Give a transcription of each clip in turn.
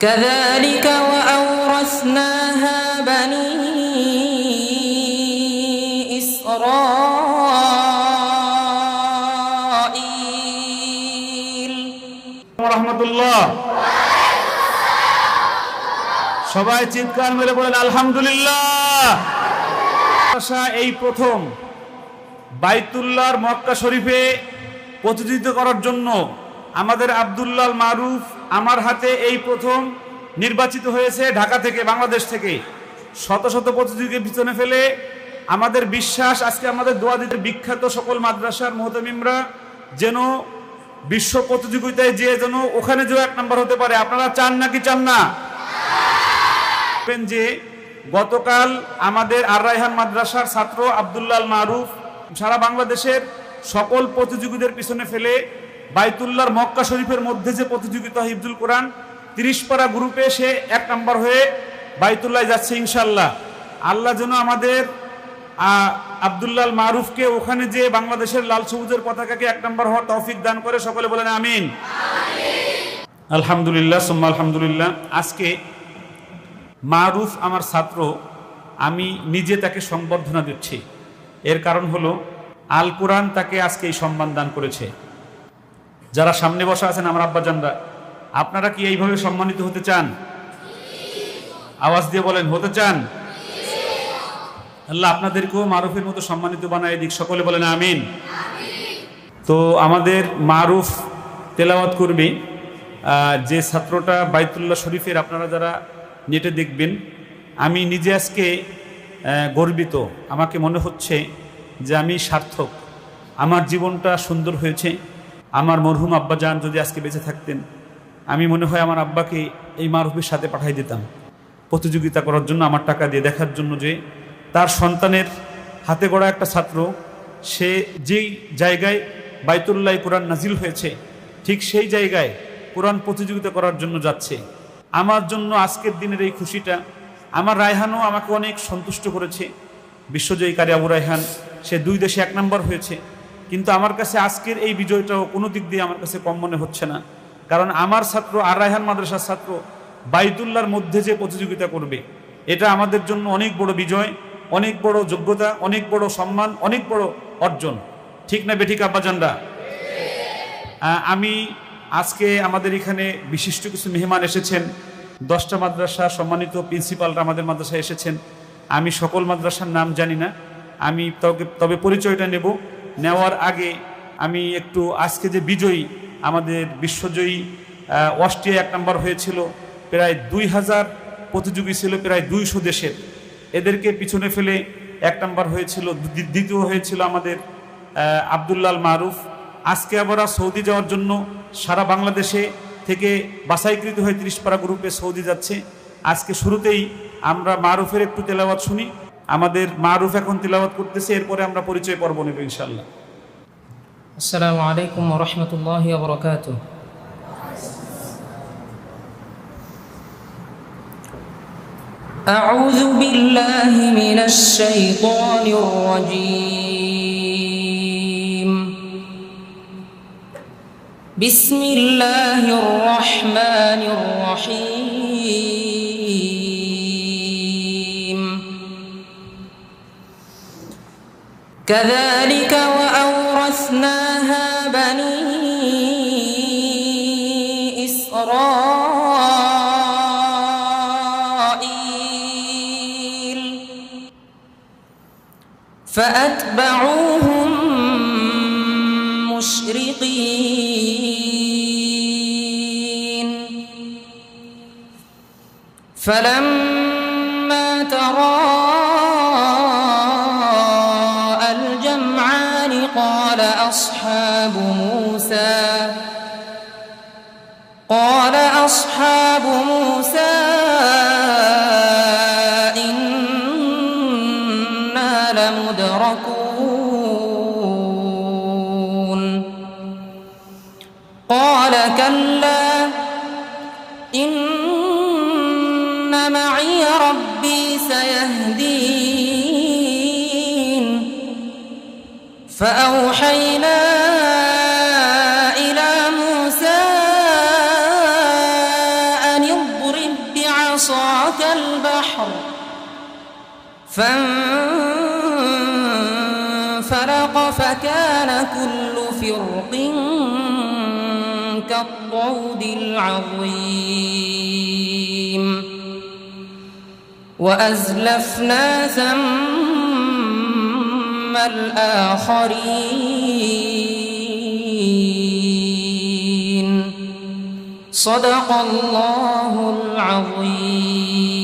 كذلك وأورثناها بني إسرائيل রহমতুল্লাহ সবাই চিৎকার মেরে বলেন আলহামদুলিল্লাহ আশা এই প্রথম বাইতুল্লাহর মক্কা শরীফে প্রতিনিধিত্ব করার জন্য আমাদের আব্দুল্লাহ মারুফ আমার হাতে এই প্রথম নির্বাচিত হয়েছে ঢাকা থেকে, বাংলাদেশ থেকে। শত শত প্রতিযোগীকে পিছনে ফেলে আমাদের বিশ্বাস, আজকে আমাদের দোয়া দিতে বিখ্যাত সকল মাদ্রাসার মোহতামিমরা, যেন বিশ্ব প্রতিযোগিতায় যে যেন ওখানে যে এক নাম্বার হতে পারে। আপনারা চান নাকি চান না? যে গতকাল আমাদের আর রায়হান মাদ্রাসার ছাত্র আবদুল্লাল মারুফ সারা বাংলাদেশের সকল প্রতিযোগীদের পিছনে ফেলে বাইতুল্লাহর মক্কা শরীফের মধ্যে যে প্রতিযোগিতা হিফজুল কোরআন, তিরিশ পারা গ্রুপে সে এক নম্বর হয়ে বাইতুল্লাহ যাচ্ছে ইনশাল্লাহ আল্লাহ যেন আমাদের আব্দুল্লাল মারুফকে ওখানে যে বাংলাদেশের লাল সবুজের পতাকাকে এক নম্বর হওয়ার তৌফিক দান করে সকলে বলেন আমিন। আলহামদুলিল্লাহ, সুম্মা আলহামদুলিল্লাহ। আজকে মারুফ আমার ছাত্র, আমি নিজে তাকে সম্বর্ধনা দিচ্ছি। এর কারণ হলো, আল কোরআন তাকে আজকে এই সম্মান দান করেছে। যারা সামনে বসা আছেন আমার আব্বাজানরা, আপনারা কি এইভাবে সম্মানিত হতে চান? আওয়াজ দিয়ে বলেন, হতে চান? আল্লাহ আপনাদেরকেও মারুফের মতো সম্মানিত বানায় দিক, সকলে বলেন আমিন। তো আমাদের মারুফ তেলাওয়াত করবে যে ছাত্রটা বাইতুল্লাহ শরীফের আপনারা যারা নেটে দেখবেন, আমি নিজে আজকে গর্বিত। আমাকে মনে হচ্ছে যে আমি সার্থক। আমার জীবনটা সুন্দর হয়েছে। আমার মরহুম আব্বাজান যদি আজকে বেঁচে থাকতেন, আমি মনে হয় আমার আব্বাকে এই মারুফের সাথে পাঠাই দিতাম। প্রতিযোগিতা করার জন্য আমার টাকা দিয়ে দেখার জন্য যে তার সন্তানের হাতে গড়া একটা ছাত্র, সে যেই জায়গায় বাইতুল্লাহ কোরআন নাজিল হয়েছে, ঠিক সেই জায়গায় কোরআন প্রতিযোগিতা করার জন্য যাচ্ছে। আমার জন্য আজকের দিনের এই খুশিটা, আমার রায়হানও আমাকে অনেক সন্তুষ্ট করেছে। বিশ্বজয়ী কারি আবু রায়হান, সে দুই দেশে এক নম্বর হয়েছে। কিন্তু আমার কাছে আজকের এই বিজয়টাও কোনো দিক দিয়ে আমার কাছে কম মনে হচ্ছে না। কারণ আমার ছাত্র আর রায়হান মাদ্রাসার ছাত্র বাইতুল্লাহর মধ্যে যে প্রতিযোগিতা করবে, এটা আমাদের জন্য অনেক বড় বিজয়, অনেক বড় যোগ্যতা, অনেক বড় সম্মান, অনেক বড় অর্জন। ঠিক না বেঠিক, আব্বাজানরা? আমি আজকে আমাদের এখানে বিশিষ্ট কিছু মেহমান এসেছেন। দশটা মাদ্রাসা সম্মানিত প্রিন্সিপালরা আমাদের মাদ্রাসায় এসেছেন। আমি সকল মাদ্রাসার নাম জানি না। আমি তবে পরিচয়টা নেব। নেওয়ার আগে আমি একটু আজকে যে বিজয়ী, আমাদের বিশ্বজয়ী অস্ট্রিয়া এক নম্বর হয়েছিল, প্রায় দুই হাজার প্রতিযোগী ছিল, প্রায় দুইশো দেশের। এদেরকে পিছনে ফেলে এক নম্বর হয়েছিল দ্বিতীয় হয়েছিল আমাদের আব্দুল্লাল মারুফ। আজকে আমরা সৌদি যাওয়ার জন্য সারা বাংলাদেশে থেকে বাছাইকৃত হয়ে ত্রিশপাড়া গ্রুপে সৌদি যাচ্ছে। আজকে শুরুতেই আমরা মারুফের একটু তেলাওয়াত শুনি আমাদের মারুফ এখন তেলাওয়াত করতেছে এরপরে আমরা পরিচয় পর্ব নেব ইনশাল্লাহ السلام عليكم ورحمة الله وبركاته أعوذ بالله من الشيطان الرجيم بسم الله الرحمن الرحيم كذلك وأورثناها بني إسرائيل. فأتبعوهم مشرقين. فلما تراءى أصحاب موسى قال أصحاب موسى إنا لمدركون. قال كلا إن معي ربي سيهدين. فأوحينا البحر. فانفلق فكان كل فرق كالطود العظيم. وأزلفنا ثم الآخرين. صدق الله العظيم.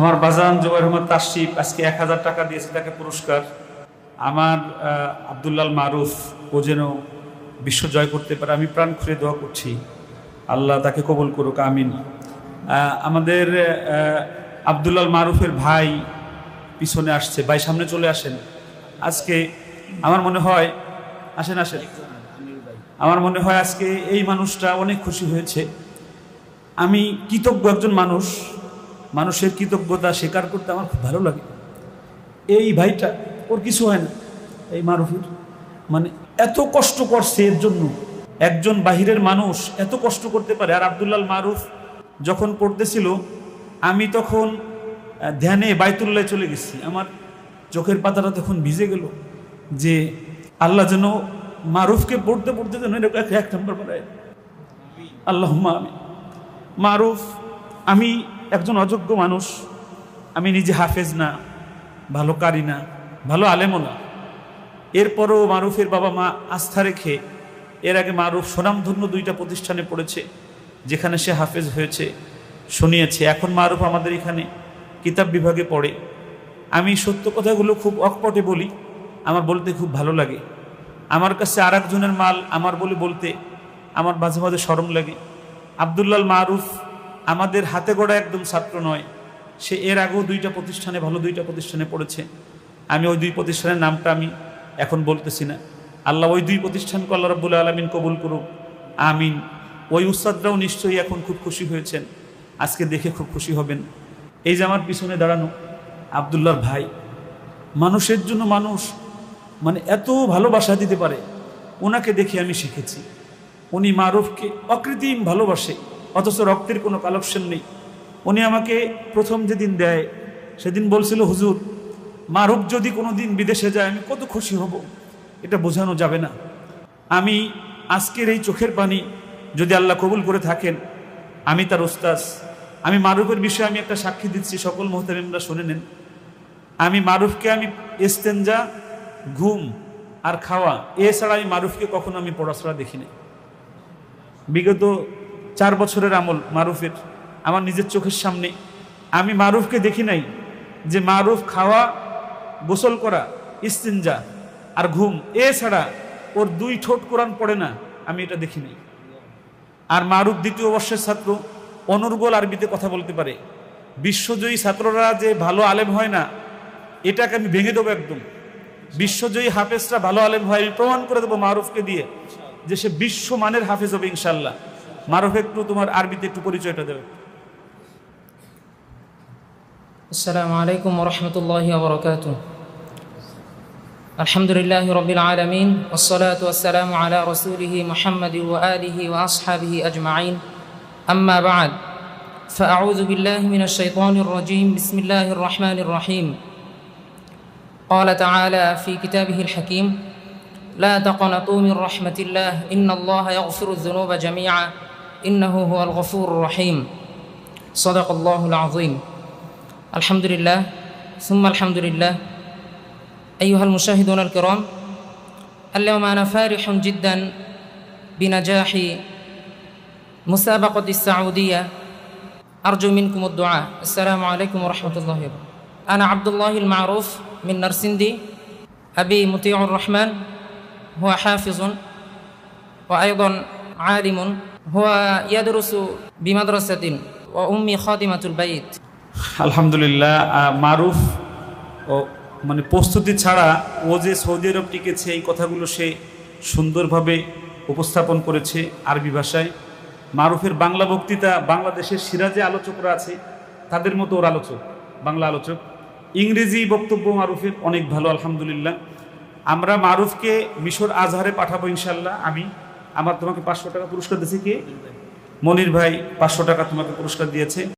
আমার বাজান জোবাইর রহমান তাশিফ আজকে এক হাজার টাকা দিয়েছে তাকে পুরস্কার। আমার আব্দুল্লাল মারুফ, ও যেন বিশ্ব জয় করতে পারে, আমি প্রাণ খুলে দোয়া করছি। আল্লাহ তাকে কবল করুক, আমিন। আমাদের আব্দুল্লাল মারুফের ভাই পিছনে আসছে, ভাই সামনে চলে আসেন। আজকে আমার মনে হয়, আসেন আসেন। আমার মনে হয় আজকে এই মানুষটা অনেক খুশি হয়েছে। আমি কৃতজ্ঞ একজন মানুষ মানুষের কৃতজ্ঞতা স্বীকার করতে আমার খুব ভালো লাগে। এই ভাইটা, ওর কিছু হয় না, এই মারুফের। মানে এত কষ্ট করছে এর জন্য। একজন বাহিরের মানুষ এত কষ্ট করতে পারে। আর আবদুল্লাল মারুফ যখন পড়তেছিল, আমি তখন ধ্যানে বাইতুল্লায় চলে গেছি। আমার চোখের পাতাটা তখন ভিজে গেল যে আল্লাহ যেন মারুফকে পড়তে পড়তে যেন এক- নম্বর বানায় আল্লাহ আমি মারুফ, আমি একজন অযোগ্য মানুষ, আমি নিজে হাফেজ না, ভালো কারি না, ভালো আলেমও না। এরপরও মারুফের বাবা মা আস্থা রেখে, এর আগে মারুফ সুনামধন্য দুইটা প্রতিষ্ঠানে পড়েছে, যেখানে সে হাফেজ হয়েছে, শুনিয়েছে। এখন মারুফ আমাদের এখানে কিতাব বিভাগে পড়ে। আমি সত্য কথাগুলো খুব অকপটে বলি, আমার বলতে খুব ভালো লাগে। আমার কাছে আর একজনের মাল আমার বলে বলতে আমার মাঝে মাঝে সরম লাগে। আবদুল্লাল মারুফ আমাদের হাতে গড়া একদম ছাত্র নয়। সে এর আগেও দুইটা প্রতিষ্ঠানে ভালো দুইটা প্রতিষ্ঠানে পড়েছে। আমি ওই দুই প্রতিষ্ঠানের নামটা আমি এখন বলতেছি না। আল্লাহ ওই দুই প্রতিষ্ঠানকে আল্লাহ রব্বুল আলমিন কবুল করুক। আমিন। ওই উস্তাদরাও নিশ্চয়ই এখন খুব খুশি হয়েছেন। আজকে দেখে খুব খুশি হবেন। এই যে আমার পিছনে দাঁড়ানো আবদুল্লার ভাই, মানুষের জন্য মানুষ মানে এত ভালোবাসা দিতে পারে। ওনাকে দেখে আমি শিখেছি। উনি মারুফকে অকৃত্রিম ভালোবাসে। অথচ রক্তের কোনো কালেকশন নেই। উনি আমাকে প্রথম যেদিন দেয়, সেদিন বলছিল, হুজুর, মারুফ যদি কোনো দিন বিদেশে যায়, আমি কত খুশি হব। এটা বোঝানো যাবে না। আমি আজকের এই চোখের পানি যদি আল্লাহ কবুল করে থাকেন, আমি তার ওস্তাজ আমি মারুফের বিষয়ে আমি একটা সাক্ষী দিচ্ছি, সকল মোহতামিমরা শুনে নেন। আমি মারুফকে আমি এস্তেঞ্জা ঘুম আর খাওয়া এছাড়া আমি মারুফকে কখনো আমি পড়াশোনা দেখিনি। বিগত চার বছরের আমল মারুফের, আমার নিজের চোখের সামনে। আমি মারুফকে দেখি নাই যে মারুফ খাওয়া, গোসল করা, ইস্তিনজা আর ঘুম এছাড়া ওর দুই ঠোঁট কোরআন পড়ে না, আমি এটা দেখি নাই। আর মারুফ দ্বিতীয় বর্ষের ছাত্র অনর্গল আরবিতে কথা বলতে পারে, বিশ্বজয়ী ছাত্ররা যে ভালো আলেম হয় না, এটাকে আমি ভেঙে দেবো একদম। বিশ্বজয়ী হাফেজরা ভালো আলেম হয় প্রমাণ করে দেবো মারুফকে দিয়ে যে সে বিশ্ব মানের হাফেজ হবে ইনশাল্লাহ মারুফ একটু তোমার আরবিতে একটু পরিচয়টা দেবে السلام عليكم ورحمة الله وبركاته الحمد لله رب العالمين والصلاة والسلام على رسوله محمد وآله وأصحابه أجمعين أما بعد فأعوذ بالله من الشيطان الرجيم بسم الله الرحمن الرحيم قال تعالى في كتابه الحكيم لا تقنطوا من رحمة الله إن الله يغفر الذنوب جميعا إنه هو الغفور الرحيم. صدق الله العظيم. الحمد لله ثم الحمد لله أيها المشاهدون الكرام اليوم أنا فرح جدا بنجاح مسابقة السعودية. أرجو منكم الدعاء. السلام عليكم ورحمة الله وبركاته. أنا عبد الله المعروف من نرسندي. أبي مطيع الرحمن. هو حافظ. وأيضا عالم. বাইত। আলহামদুলিল্লাহ মারুফ ও মানে প্রস্তুতি ছাড়া ও যে সৌদি আরব টিকেছে, এই কথাগুলো সে সুন্দরভাবে উপস্থাপন করেছে আরবি ভাষায়। মারুফের বাংলা বক্তৃতা বাংলাদেশের সিরাজে আলোচকরা আছে, তাদের মতো ওর আলোচক, বাংলা আলোচক। ইংরেজি বক্তব্য মারুফের অনেক ভালো, আলহামদুলিল্লাহ। আমরা মারুফকে মিশর আজহারে পাঠাবো ইনশাল্লাহ আমি আমার তোমাকে পাঁচশো টাকা পুরস্কার দিয়েছে কি? মনির ভাই পাঁচশো টাকা তোমাকে পুরস্কার দিয়েছে।